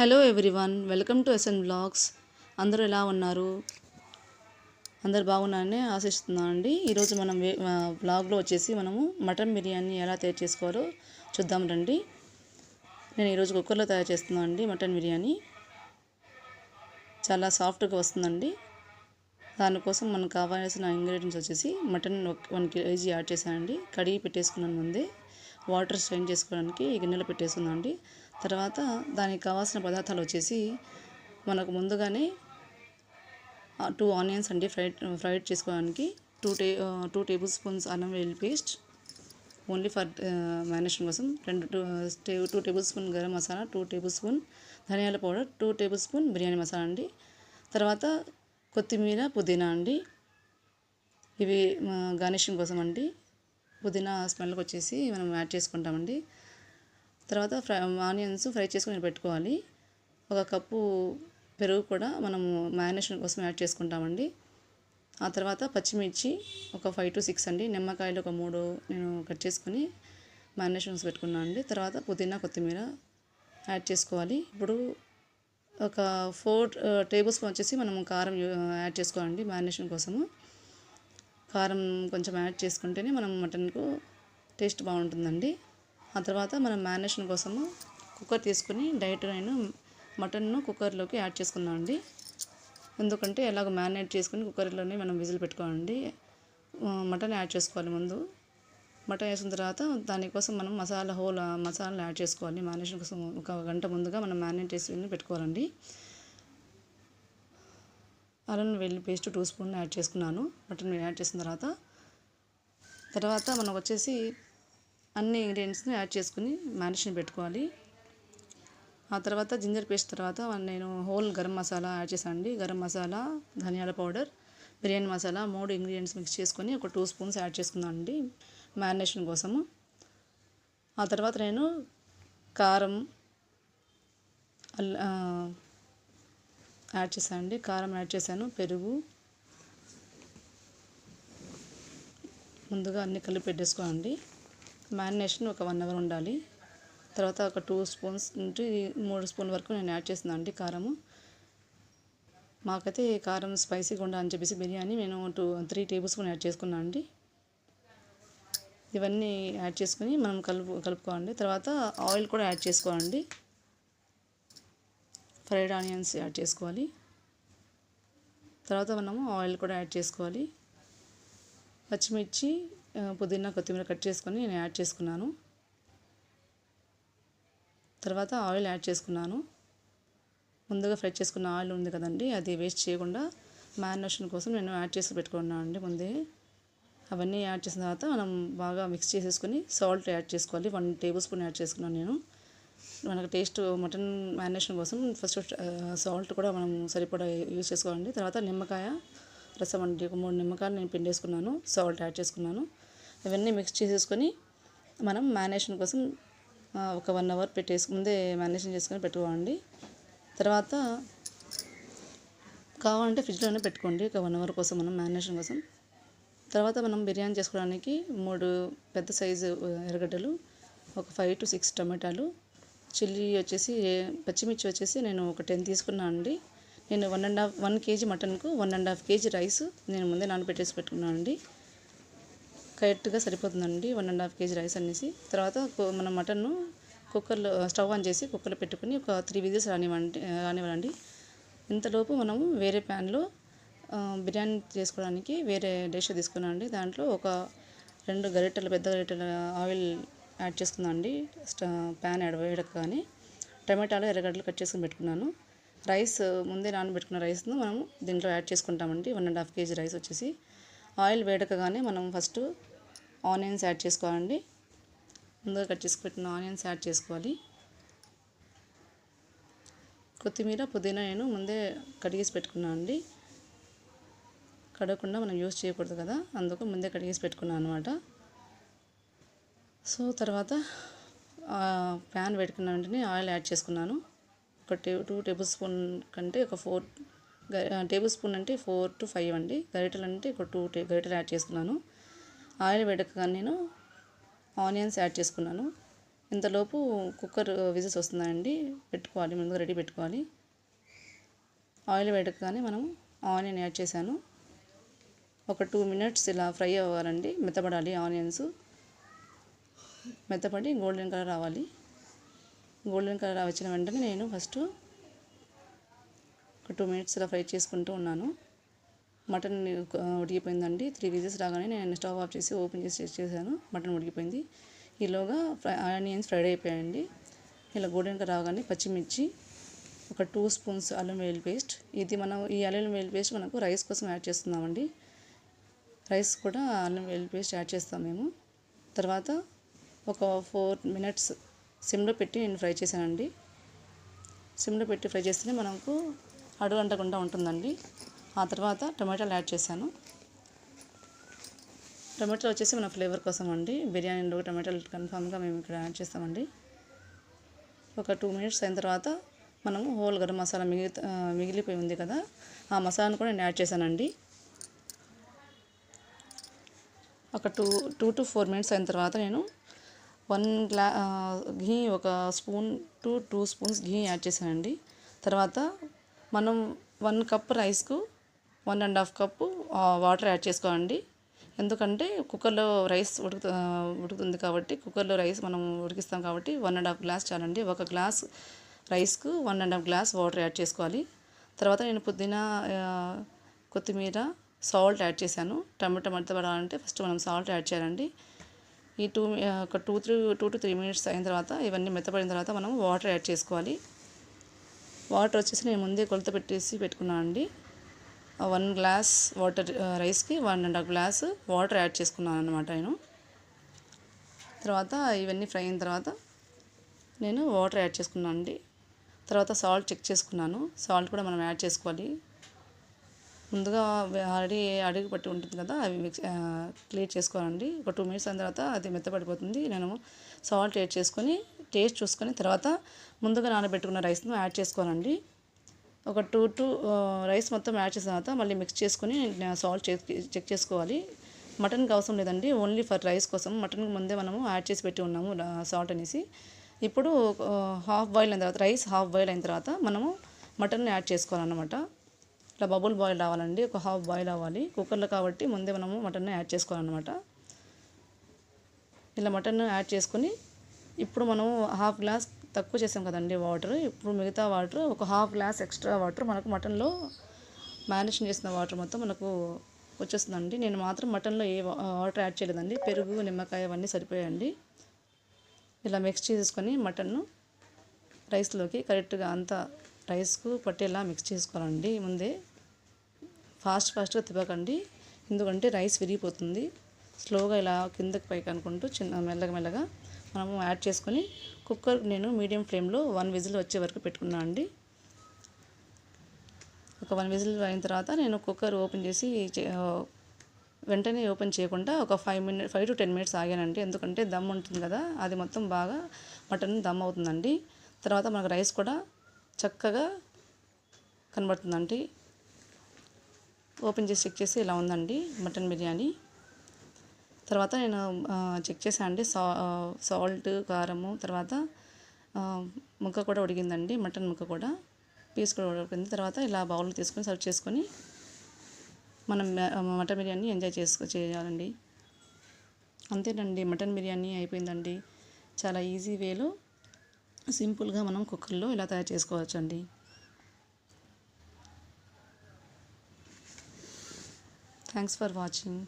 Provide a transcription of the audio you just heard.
Hello everyone welcome to SN blogs అందరూ ఎలా ఉన్నారు? అందరు బాగున్నారని ఆశిస్తున్నాను అండి ఈరోజు మనం వే- బ్లాగ్లో వచ్చేసి మనము మటన్ బిర్యానీ ఎలా తయారు చేసుకోవాలో చూద్దాం రండి. నేను ఈరోజు కుక్కర్లో తయారు చేస్తున్నాను అండి మటన్ బిర్యానీ. చాలా సాఫ్ట్గా వస్తుందండి. దానికోసం మనకు కావాల్సిన ఇంగ్రీడియంట్స్ వచ్చేసి మటన్ వన్ కేజీ యాడ్ చేశానండి. కడిగి పెట్టేసుకున్నాను ముందే. వాటర్ స్ట్రెయిన్ చేసుకోవడానికి గిన్నెలో పెట్టేసుకున్నాను అండి తర్వాత దానికి కావాల్సిన పదార్థాలు వచ్చేసి మనకు ముందుగానే టూ ఆనియన్స్ అండి ఫ్రైడ్ ఫ్రైడ్ చేసుకోవడానికి టూ టే టూ టేబుల్ స్పూన్స్ అల్లం వెల్లుల్లి పేస్ట్ ఓన్లీ ఫర్ మ్యారినేషన్ కోసం రెండు two two table spoon garam masala two table spoon ధనియాల powder two table spoon biryani masala అండి. తర్వాత కొత్తిమీర పుదీనా అండి. ఇవి గార్నిషింగ్ కోసం అండి. పుదీనా స్మెల్కి వచ్చేసి మనం యాడ్ చేసుకుంటామండి. తర్వాత ఫ్రై ఆనియన్స్ ఫ్రై చేసుకుని పెట్టుకోవాలి. ఒక కప్పు పెరుగు కూడా మనము మ్యారినేషన్ కోసం యాడ్ చేసుకుంటామండి. ఆ తర్వాత పచ్చిమిర్చి ఒక ఫైవ్ టు సిక్స్ అండి. నిమ్మకాయలు ఒక మూడు నేను కట్ చేసుకొని మ్యారినేషన్స్ పెట్టుకున్నాను అండి. తర్వాత పుదీనా కొత్తిమీర యాడ్ చేసుకోవాలి. ఇప్పుడు ఒక ఫోర్ టేబుల్ స్పూన్ వచ్చేసి మనం కారం యూ- యాడ్ చేసుకోవాలండి మ్యారినేషన్ కోసము. కారం కొంచెం యాడ్ చేసుకుంటేనే మనం మటన్కు టేస్ట్ బాగుంటుందండి. ఆ తర్వాత మనం మ్యారినేషన్ కోసము కుక్కర్ తీసుకుని డైరెక్ట్ నేను మటన్ను కుక్కర్లోకి యాడ్ చేసుకున్నాం అండి ఎందుకంటే ఎలాగో మ్యారినేట్ చేసుకుని కుక్కర్లోనే మనం విజిల్ పెట్టుకోవాలండి. మటన్ యాడ్ చేసుకోవాలి ముందు. మటన్ వేసిన తర్వాత దానికోసం మనం మసాలా హోల్ మసాలాలు మసాలా యాడ్ చేసుకోవాలి. మ్యారినేషన్ కోసం ఒక గంట ముందుగా మనం మ్యారినేట్ చేసుకుని పెట్టుకోవాలండి. అల్లం వెల్లి పేస్ట్ టూ స్పూన్ యాడ్ చేసుకున్నాను. మటన్ యాడ్ చేసిన తర్వాత తర్వాత మనం వచ్చేసి అన్ని ఇంగ్రీడియంట్స్ని యాడ్ చేసుకుని మ్యారినేషన్ పెట్టుకోవాలి. ఆ తర్వాత జింజర్ పేస్ట్ తర్వాత నేను హోల్ గరం మసాలా యాడ్ చేశాను గరం మసాలా ధనియాల పౌడర్ బిర్యానీ మసాలా మూడు ఇంగ్రీడియంట్స్ మిక్స్ చేసుకొని ఒక టూ స్పూన్స్ యాడ్ చేసుకున్నాను అండి మ్యారినేషన్ కోసము. ఆ తర్వాత నేను కారం యాడ్ చేశానండి కారం యాడ్ చేశాను పెరుగు. ముందుగా అన్నీ కలిపి పెట్టేసుకోనండి మ్యారినేషన్ ఒక వన్ అవర్ ఉండాలి. తర్వాత ఒక టూ స్పూన్స్ నుండి మూడు స్పూన్ వరకు నేను యాడ్ చేస్తున్నాను అండి కారము. మాకైతే కారం స్పైసీగా ఉండాలని చెప్పేసి బిర్యానీ నేను two three table spoon add చేసుకున్నాను అండి. ఇవన్నీ యాడ్ చేసుకుని మనం కలుపు కలుపుకోండి తర్వాత ఆయిల్ కూడా యాడ్ చేసుకోవాలండి. ఫ్రైడ్ ఆనియన్స్ యాడ్ చేసుకోవాలి. తర్వాత మనము ఆయిల్ కూడా యాడ్ చేసుకోవాలి. పచ్చిమిర్చి పుదీనా కొత్తిమీర కట్ చేసుకొని నేను యాడ్ చేసుకున్నాను. తర్వాత ఆయిల్ యాడ్ చేసుకున్నాను. ముందుగా ఫ్రై చేసుకున్న ఆయిల్ ఉంది కదండి అది వేస్ట్ చేయకుండా మ్యారినేషన్ కోసం నేను యాడ్ చేసి పెట్టుకున్నాను అండి ముందే. అవన్నీ యాడ్ చేసిన తర్వాత మనం బాగా మిక్స్ చేసేసుకొని సాల్ట్ యాడ్ చేసుకోవాలి. వన్ టేబుల్ స్పూన్ యాడ్ చేసుకున్నాను నేను. మనకు టేస్ట్ మటన్ మ్యారినేషన్ కోసం ఫస్ట్ సాల్ట్ కూడా మనం సరిపడా యూజ్ చేసుకోవాలండి. తర్వాత నిమ్మకాయ రసం అండి ఒక మూడు నిమ్మకాయలు నేను పిండేసుకున్నాను. సాల్ట్ యాడ్ చేసుకున్నాను. ఇవన్నీ మిక్స్ చేసేసుకొని మనం మ్యారినేషన్ కోసం ఒక వన్ అవర్ పెట్టేసి ముందే మ్యారినేషన్ చేసుకొని పెట్టుకోండి తర్వాత కావాలంటే ఫ్రిడ్జ్లోనే పెట్టుకోండి ఒక వన్ అవర్ కోసం మనం మ్యారినేషన్ కోసం. తర్వాత మనం బిర్యానీ చేసుకోవడానికి మూడు పెద్ద సైజు ఎర్రగడ్డలు ఒక ఫైవ్ టు సిక్స్ టమాటాలు చిల్లీ వచ్చేసి పచ్చిమిర్చి వచ్చేసి నేను ఒక టెన్ తీసుకున్నాను అండి. నేను one and half one KG మటన్కు one and half KG rice నేను ముందే నానబెట్టేసి పెట్టుకున్నాను అండి. కరెక్ట్గా సరిపోతుందండి. One and half KG rice అనేసి. తర్వాత మన మటన్ను కుక్కర్లో స్టవ్ ఆన్ చేసి కుక్కర్లో పెట్టుకుని ఒక త్రీ విజిల్స్ రానివ్వండి రానివ్వండి. ఇంతలోపు మనము వేరే ప్యాన్లో బిర్యానీ చేసుకోవడానికి వేరే డిష్ తీసుకున్నామండి దాంట్లో ఒక రెండు గరిటెలు పెద్ద గరిటెల ఆయిల్ యాడ్ చేసుకుందామండి. స్ట- ప్యాన్ యాడ్ వేయడగానే టమాటాలు ఎర్రగడ్డలు కట్ చేసుకుని పెట్టుకున్నాను. రైస్ ముందే నానబెట్టుకున్న రైస్ను మనము దీంట్లో యాడ్ చేసుకుంటామండి. One and half KG rice వచ్చేసి. ఆయిల్ వేడకగానే మనం ఫస్ట్ ఆనియన్స్ యాడ్ చేసుకోవాలండి. ముందుగా కట్ చేసి పెట్టిన ఆనియన్స్ యాడ్ చేసుకోవాలి. కొత్తిమీర పుదీనా నేను ముందే కడిగేసి పెట్టుకున్నాను అండి. కడగకుండా మనం యూస్ చేయకూడదు కదా అందుకు ముందే కడిగేసి పెట్టుకున్నాను అనమాట సో తర్వాత ప్యాన్ పెట్టుకున్న వెంటనే ఆయిల్ యాడ్ చేసుకున్నాను. ఒక టూ టేబుల్ స్పూన్ కంటే ఒక ఫోర్ టేబుల్ స్పూన్ అంటే ఫోర్ టు ఫైవ్ అండి. గరిటెలు అంటే ఒక టూ టే గరిటెలు యాడ్ చేసుకున్నాను. ఆయిల్ వేడకగా నేను ఆనియన్స్ యాడ్ చేసుకున్నాను. ఇంతలోపు కుక్కర్ విజిల్స్ వస్తుందండి పెట్టుకోవాలి ముందుగా రెడీ పెట్టుకోవాలి. ఆయిల్ వేడకగానే మనం ఆనియన్ యాడ్ చేశాను. ఒక టూ మినిట్స్ ఇలా ఫ్రై అవ్వాలండి. మెత్తపడాలి ఆనియన్స్. మెత్తపడి గోల్డెన్ కలర్ రావాలి. గోల్డెన్ కలర్ వచ్చిన వెంటనే నేను ఫస్ట్ ఒక టూ మినిట్స్ ఇలా ఫ్రై చేసుకుంటూ ఉన్నాను. మటన్ ఉడికిపోయిందండి. త్రీ విజిల్స్ రాగానే నేను స్టవ్ ఆఫ్ చేసి ఓపెన్ చేసి చెక్ చేశాను. మటన్ ఉడికిపోయింది. ఈలోగా ఫ్రై ఆనియన్స్ ఫ్రైడ్ అయిపోయాయండి. ఇలా గోడెన్కి రాగానే పచ్చిమిర్చి ఒక టూ స్పూన్స్ అల్లం వెల్లుల్లి పేస్ట్. ఇది మనం ఈ అల్లం వెల్లుల్లి పేస్ట్ మనకు రైస్ కోసం యాడ్ చేస్తున్నామండి. రైస్ కూడా అల్లం వెల్లుల్లి పేస్ట్ యాడ్ చేస్తాం మేము. తర్వాత ఒక ఫోర్ మినిట్స్ సిమ్లో పెట్టి నేను ఫ్రై చేశానండి. సిమ్లో పెట్టి ఫ్రై చేస్తేనే మనకు అడుగు అంటకుండా ఉంటుందండి. ఆ తర్వాత టమాటాలు యాడ్ చేశాను. టమాటాలు వచ్చేసి మన ఫ్లేవర్ కోసం అండి. బిర్యానీలో టమాటాలు కన్ఫామ్గా మేము ఇక్కడ యాడ్ చేస్తామండి. ఒక టూ మినిట్స్ అయిన తర్వాత మనము హోల్ గరం మసాలా మిగిలి మిగిలిపోయి ఉంది కదా ఆ మసాలాను కూడా నేను యాడ్ చేశానండి. ఒక two two to four minutes అయిన తర్వాత నేను వన్ గ్లా ఘీ ఒక spoon to two spoons ghee add చేశానండి. తర్వాత మనం one cup రైస్కు one and half cup water add చేసుకోండి ఎందుకంటే కుక్కర్లో రైస్ ఉడుకు ఉడుకుతుంది కాబట్టి కుక్కర్లో రైస్ మనం ఉడికిస్తాం కాబట్టి వన్ అండ్ హాఫ్ గ్లాస్ చాలండి. ఒక glass రైస్కు one and half glass water add చేసుకోవాలి. తర్వాత నేను పుదీనా కొత్తిమీర సాల్ట్ యాడ్ చేశాను. టమాటా మెత్తపడాలంటే ఫస్ట్ మనం సాల్ట్ యాడ్ చేయాలండి. ఈ టూ ఒక two three two to three minutes అయిన తర్వాత ఇవన్నీ మెత్తపడిన తర్వాత మనం వాటర్ యాడ్ చేసుకోవాలి. వాటర్ వచ్చేసి నేను ముందే కొలత పెట్టేసి పెట్టుకున్నాను అండి. వన్ గ్లాస్ వాటర్ రైస్కి one and half glass water add చేసుకున్నాను అనమాట నేను. తర్వాత ఇవన్నీ ఫ్రై అయిన తర్వాత నేను వాటర్ యాడ్ చేసుకున్నాను అండి. తర్వాత సాల్ట్ చెక్ చేసుకున్నాను. సాల్ట్ కూడా మనం యాడ్ చేసుకోవాలి. ముందుగా ఆల్రెడీ అడుగు పట్టి ఉంటుంది కదా అవి మిక్స్ క్లియర్ చేసుకోవాలండి. ఒక టూ మినిట్స్ అయిన తర్వాత అది మెత్తపడిపోతుంది. నేను సాల్ట్ యాడ్ చేసుకొని టేస్ట్ చూసుకొని తర్వాత ముందుగా నానబెట్టుకున్న రైస్ను యాడ్ చేసుకోవాలండి. ఒక టూ టూ రైస్ మొత్తం యాడ్ చేసిన తర్వాత మళ్ళీ మిక్స్ చేసుకొని సాల్ట్ చెక్ చేసుకోవాలి. మటన్కి అవసరం లేదండి. ఓన్లీ ఫర్ రైస్ కోసం మటన్కి ముందే మనము యాడ్ చేసి పెట్టి ఉన్నాము సాల్ట్ అనేసి. ఇప్పుడు హాఫ్ బాయిల్ అయిన తర్వాత రైస్ హాఫ్ బాయిల్ అయిన తర్వాత మనము మటన్ యాడ్ చేసుకోవాలన్నమాట. ఇట్లా బబుల్ బాయిల్ రావాలండి. ఒక హాఫ్ బాయిల్ అవ్వాలి. కుక్కర్లో కాబట్టి ముందే మనము మటన్ యాడ్ చేసుకోవాలన్నమాట. ఇలా మటన్ యాడ్ చేసుకొని ఇప్పుడు మనము హాఫ్ గ్లాస్ తక్కువ చేసాం కదండి వాటర్. ఇప్పుడు మిగతా వాటర్ ఒక హాఫ్ గ్లాస్ ఎక్స్ట్రా వాటర్ మనకు మటన్లో మ్యారినేషన్ చేసిన వాటర్ మొత్తం మనకు వచ్చేస్తుందండి. నేను మాత్రం మటన్లో ఏ వాటర్ యాడ్ చేయలేదండి. పెరుగు నిమ్మకాయ అవన్నీ సరిపోయాయండి. ఇలా మిక్స్ చేసుకొని మటన్ను రైస్లోకి కరెక్ట్గా అంతా రైస్కు పట్టేలా మిక్స్ చేసుకోవాలండి. ముందే ఫాస్ట్ ఫాస్ట్గా తిప్పకండి. ఎందుకంటే రైస్ విరిగిపోతుంది. స్లోగా ఇలా కిందకి పైకి అనుకుంటూ చిన్న మెల్లగా మెల్లగా మనము యాడ్ చేసుకొని కుక్కర్ నేను మీడియం ఫ్లేమ్లో వన్ విజిల్ వచ్చే వరకు పెట్టుకున్నాను అండి. ఒక వన్ విజిల్ అయిన తర్వాత నేను కుక్కర్ ఓపెన్ చేసి వెంటనే ఓపెన్ చేయకుండా ఒక five minute five to ten minutes ఆగానండి. ఎందుకంటే దమ్ ఉంటుంది కదా అది మొత్తం బాగా మటన్ దమ్ అవుతుందండి. తర్వాత మనకు రైస్ కూడా చక్కగా కనబడుతుందండి. ఓపెన్ చేసి చెక్ చేసి ఇలా ఉందండి మటన్ బిర్యానీ. తర్వాత నేను చెక్ చేశాను అండి. సా సాల్ట్ కారము తర్వాత ముక్క కూడా ఉడికిందండి. మటన్ ముక్క కూడా పీస్ కూడా ఉడికింది. తర్వాత ఇలా బౌల్ తీసుకొని సర్వ్ చేసుకొని మనం మటన్ బిర్యానీ ఎంజాయ్ చేసుకో చేయాలండి. అంతేనండి. మటన్ బిర్యానీ అయిపోయిందండి. చాలా ఈజీ వేలో సింపుల్గా మనం కుక్కర్లో ఇలా తయారు చేసుకోవచ్చండి. Thanks for watching.